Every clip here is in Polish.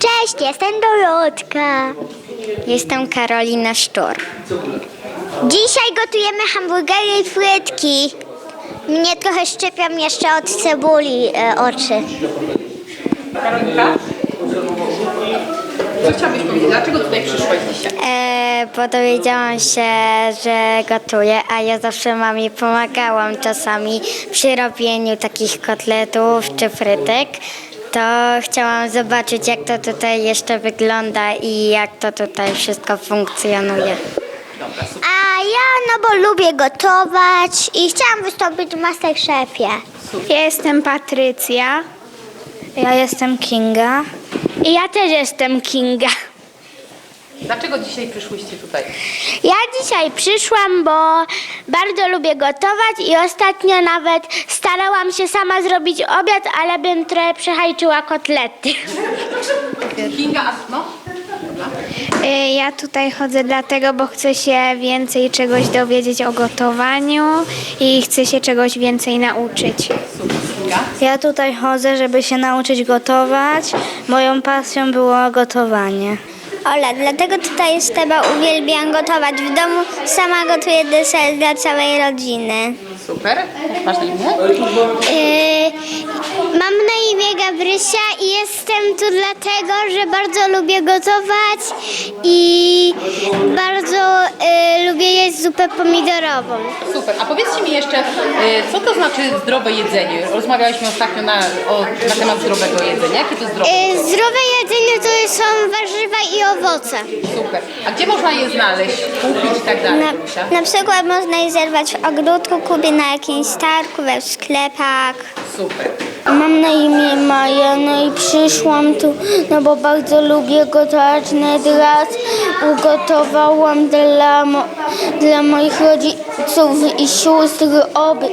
Cześć, jestem Dorotka. Jestem Karolina Sztor. Dzisiaj gotujemy hamburgery i frytki. Mnie trochę szczepią jeszcze od cebuli e, oczy. Karolinka? Co chciałabyś powiedzieć? Dlaczego tutaj przyszłaś dzisiaj? E, bo dowiedziałam się, że gotuję, a ja zawsze mamie pomagałam czasami przy robieniu takich kotletów czy frytek. To chciałam zobaczyć, jak to tutaj jeszcze wygląda i jak to tutaj wszystko funkcjonuje. A ja, no bo lubię gotować i chciałam wystąpić w Masterchefie. Ja jestem Patrycja. Ja jestem Kinga. I ja też jestem Kinga. Dlaczego dzisiaj przyszłyście tutaj? Ja dzisiaj przyszłam, bo bardzo lubię gotować i ostatnio nawet starałam się sama zrobić obiad, ale bym trochę przehajczyła kotlety. Kinga, a no? Y, Ja tutaj chodzę dlatego, bo chcę się więcej czegoś dowiedzieć o gotowaniu i chcę się czegoś więcej nauczyć. Super, Kinga. Ja tutaj chodzę, żeby się nauczyć gotować. Moją pasją było gotowanie. Ola, dlatego tutaj jestem, bo uwielbiam gotować. W domu sama gotuję deser dla całej rodziny. Super. Jak Masz na imię? Yy, mam na imię Gabrysia i jestem tu dlatego, że bardzo lubię gotować i bardzo yy, lubię jeść zupę pomidorową. Super. A powiedzcie mi jeszcze, y, co to znaczy zdrowe jedzenie? Rozmawialiśmy ostatnio na, o, na temat zdrowego jedzenia. Jakie to zdrowe? Yy, zdrowe jedzenie to są warzywa i owoce. Super. A gdzie można je znaleźć? Kupić i tak dalej? Na, Lucia? na przykład można je zerwać w ogródku, kupię na jakimś targu, we sklepach. Super. Mam na imię Maja, no i przyszłam tu, no bo bardzo lubię gotować. Raz ugotowałam dla, mo- dla moich rodziców i sióstr oby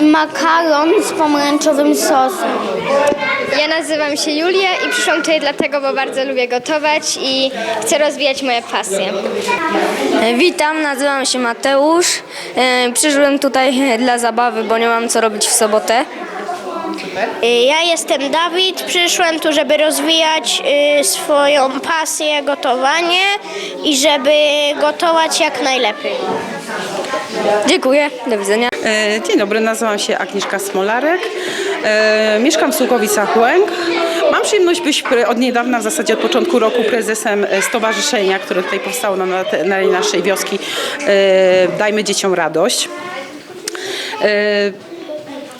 makaron z pomarańczowym sosem. Ja nazywam się Julia i przyszłam tutaj dlatego, bo bardzo lubię gotować i chcę rozwijać moje pasje. Witam, nazywam się Mateusz. E, Przyszłem tutaj dla zabawy, bo nie mam co robić w sobotę. Y, Ja jestem Dawid, przyszłem tu, żeby rozwijać y, swoją pasję gotowanie i żeby gotować jak najlepiej. Dziękuję, do widzenia. E, Dzień dobry, nazywam się Agnieszka Smolarek. E, mieszkam w Sułkowicach Łęk. Mam przyjemność być od niedawna, w zasadzie od początku roku, prezesem e, stowarzyszenia, które tutaj powstało na, na, naszej wioski Dajmy Dzieciom Radość.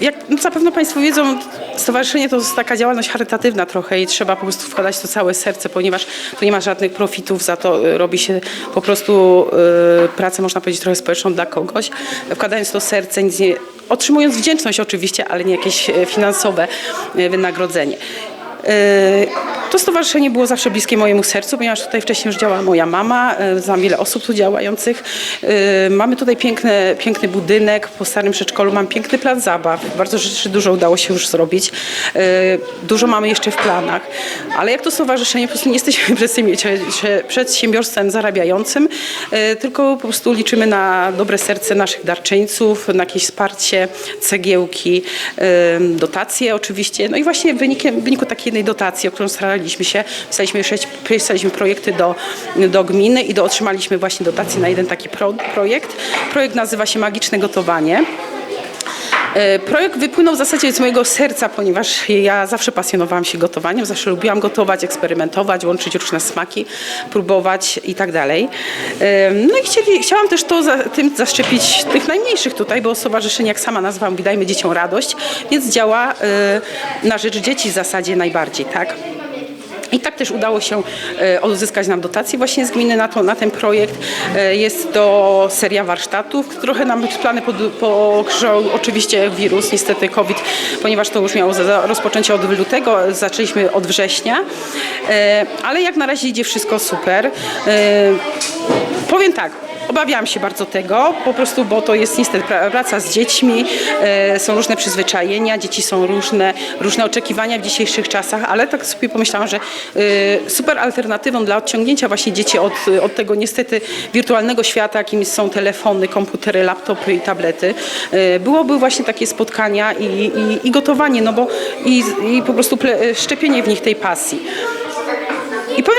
Jak no, zapewne Państwo wiedzą, stowarzyszenie to jest taka działalność charytatywna trochę i trzeba po prostu wkładać to całe serce, ponieważ tu nie ma żadnych profitów, za to robi się po prostu e, pracę, można powiedzieć, trochę społeczną dla kogoś, wkładając to serce, nic nie, otrzymując wdzięczność oczywiście, ale nie jakieś e, finansowe e, wynagrodzenie. E, To stowarzyszenie było zawsze bliskie mojemu sercu, ponieważ tutaj wcześniej już działała moja mama, e, znam wiele osób tu działających. E, Mamy tutaj piękny, piękny budynek, po starym przedszkolu mam piękny plac zabaw. Bardzo rzeczy dużo udało się już zrobić. E, Dużo mamy jeszcze w planach, ale jak to stowarzyszenie, po prostu nie jesteśmy przedsiębior- przedsiębiorstwem zarabiającym, tylko po prostu liczymy na dobre serce naszych darczyńców, na jakieś wsparcie, cegiełki, dotacje oczywiście. No i właśnie wynikiem, w wyniku takiej jednej dotacji, o którą staraliśmy się, pisaliśmy, sześć, pisaliśmy projekty do, do gminy i do, otrzymaliśmy właśnie dotację na jeden taki pro, projekt. Projekt nazywa się Magiczne Gotowanie. E, Projekt wypłynął w zasadzie z mojego serca, ponieważ ja zawsze pasjonowałam się gotowaniem, zawsze lubiłam gotować, eksperymentować, łączyć różne smaki, próbować i tak dalej. E, No i chcieli, chciałam też to za, tym zaszczepić tych najmniejszych tutaj, bo stowarzyszenie, jak sama nazwałam, Dajmy Dzieciom Radość, więc działa e, na rzecz dzieci w zasadzie najbardziej, tak? I tak też udało się e, odzyskać nam dotację właśnie z gminy na, to, na ten projekt. E, Jest to seria warsztatów. Trochę nam plany pokrzyżował oczywiście wirus, niestety COVID, ponieważ to już miało rozpoczęcie od lutego, zaczęliśmy od września. E, Ale jak na razie idzie wszystko super. Powiem tak, Obawiałam się bardzo tego, po prostu, bo to jest niestety pra- praca z dziećmi, e, są różne przyzwyczajenia, dzieci są różne, różne oczekiwania w dzisiejszych czasach, ale tak sobie pomyślałam, że e, super alternatywą dla odciągnięcia właśnie dzieci od, od tego niestety wirtualnego świata, jakim są telefony, komputery, laptopy i tablety, e, byłoby właśnie takie spotkania i, i, i gotowanie, no bo i, i po prostu szczepienie w nich tej pasji.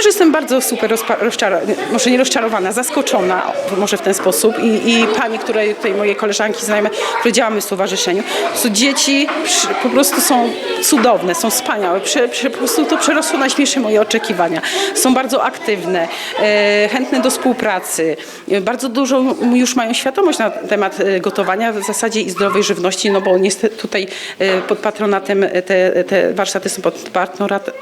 Powiem, że jestem bardzo super rozczarowana, może nie rozczarowana, zaskoczona, może w ten sposób. I, i pani, które tutaj moje koleżanki znajome, które działamy w stowarzyszeniu, prostu dzieci po prostu są cudowne, są wspaniałe. Prze, prze, po prostu to przerosło najśmielsze moje oczekiwania. Są bardzo aktywne, e, chętne do współpracy. E, bardzo dużo już mają świadomość na temat e, gotowania w zasadzie i zdrowej żywności, no bo niestety tutaj e, pod patronatem te, te warsztaty są pod patronatem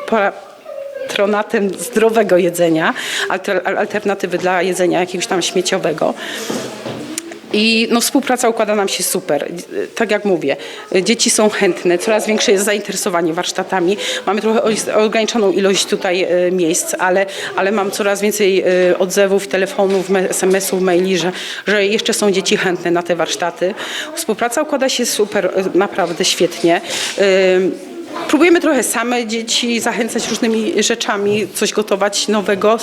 patronatem zdrowego jedzenia, alter, alternatywy dla jedzenia jakiegoś tam śmieciowego. I no, współpraca układa nam się super. Tak jak mówię, dzieci są chętne, coraz większe jest zainteresowanie warsztatami. Mamy trochę ograniczoną ilość tutaj e, miejsc, ale, ale mam coraz więcej e, odzewów, telefonów, SMS-ów, maili, że, że jeszcze są dzieci chętne na te warsztaty. Współpraca układa się super, e, naprawdę świetnie. Próbujemy trochę same dzieci zachęcać różnymi rzeczami, coś gotować nowego,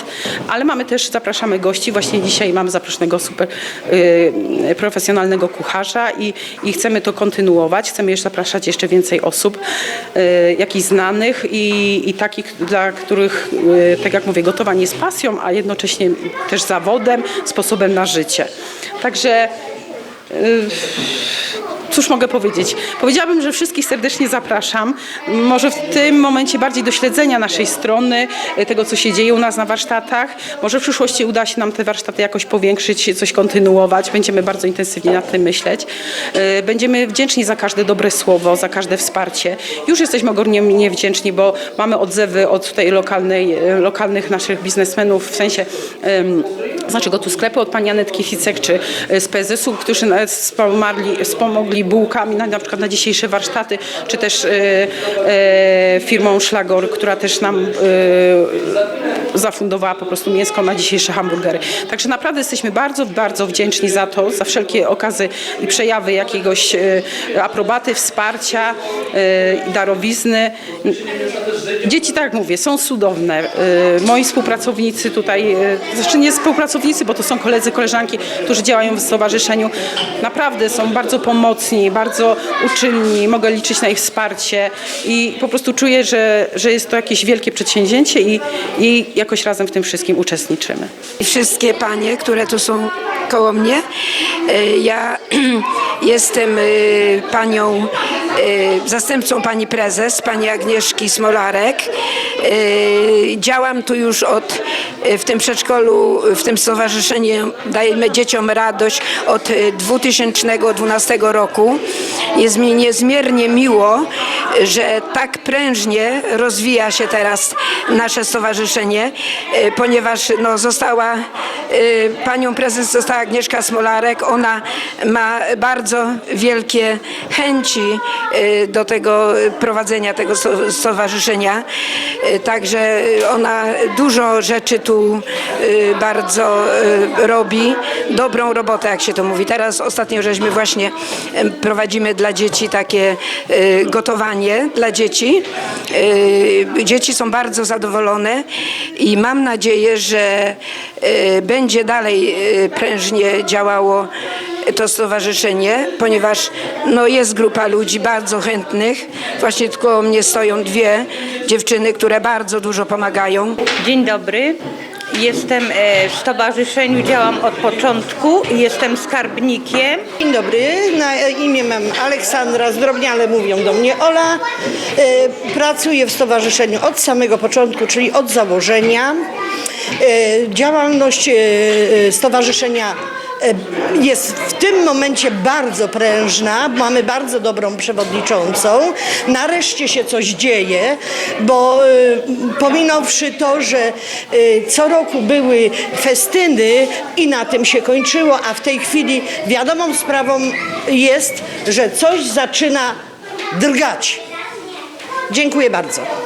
ale mamy też, zapraszamy gości. Właśnie dzisiaj mamy zaproszonego super y, profesjonalnego kucharza i, i chcemy to kontynuować. Chcemy jeszcze zapraszać jeszcze więcej osób, y, jakichś znanych i, i takich, dla których, y, tak jak mówię, gotowanie jest pasją, a jednocześnie też zawodem, sposobem na życie. Także Cóż mogę powiedzieć? Powiedziałabym, że wszystkich serdecznie zapraszam. Może w tym momencie bardziej do śledzenia naszej strony, e, tego co się dzieje u nas na warsztatach. Może w przyszłości uda się nam te warsztaty jakoś powiększyć, coś kontynuować. Będziemy bardzo intensywnie nad tym myśleć. E, Będziemy wdzięczni za każde dobre słowo, za każde wsparcie. Już jesteśmy ogromnie wdzięczni, bo mamy odzewy od tutaj lokalnej, e, lokalnych naszych biznesmenów, w sensie naszego tu sklepu od pani Anetki Ficek, czy e, z PZS-u, którzy nawet wspomogli, wspomogli bułkami na, na przykład na dzisiejsze warsztaty, czy też e, e, firmą Szlagor, która też nam e, zafundowała po prostu mięsko na dzisiejsze hamburgery. Także naprawdę jesteśmy bardzo, bardzo wdzięczni za to, za wszelkie okazy i przejawy jakiegoś e, aprobaty, wsparcia e, darowizny. Dzieci, tak jak mówię, są cudowne. E, Moi współpracownicy tutaj, znaczy nie współpracownicy, bo to są koledzy, koleżanki, którzy działają w stowarzyszeniu, naprawdę są bardzo pomocni, bardzo uczynni, mogę liczyć na ich wsparcie i po prostu czuję, że, że jest to jakieś wielkie przedsięwzięcie i, i jakoś razem w tym wszystkim uczestniczymy. wszystkie panie, które tu są koło mnie. E, Ja jestem e, panią, e, zastępcą pani prezes, pani Agnieszki Smolarek. E, Działam tu już od, e, w tym przedszkolu, w tym stowarzyszeniu Dajemy Dzieciom Radość od e, 2012 roku. Jest mi niezmiernie miło, że tak prężnie rozwija się teraz nasze stowarzyszenie, ponieważ no, została panią prezes została Agnieszka Smolarek. Ona ma bardzo wielkie chęci do tego prowadzenia tego sto- stowarzyszenia. E, Także ona dużo rzeczy tu e, bardzo robi. Dobrą robotę, jak się to mówi. Teraz ostatnio żeśmy właśnie prowadzimy dla dzieci takie gotowanie dla dzieci. Dzieci są bardzo zadowolone i mam nadzieję, że będzie dalej prężnie działało to stowarzyszenie, ponieważ no, jest grupa ludzi bardzo chętnych. Właśnie tylko mnie stoją dwie dziewczyny, które bardzo dużo pomagają. Dzień dobry. Jestem e, w stowarzyszeniu, działam od początku. Jestem skarbnikiem. Dzień dobry, na imię mam Aleksandra, zdrobniale mówią do mnie Ola. E, Pracuję w stowarzyszeniu od samego początku, czyli od założenia. E, Działalność e, stowarzyszenia jest w tym momencie bardzo prężna, mamy bardzo dobrą przewodniczącą. Nareszcie się coś dzieje, bo e, pominąwszy to, że e, co roku były festyny i na tym się kończyło, a w tej chwili wiadomą sprawą jest, że coś zaczyna drgać. Dziękuję bardzo.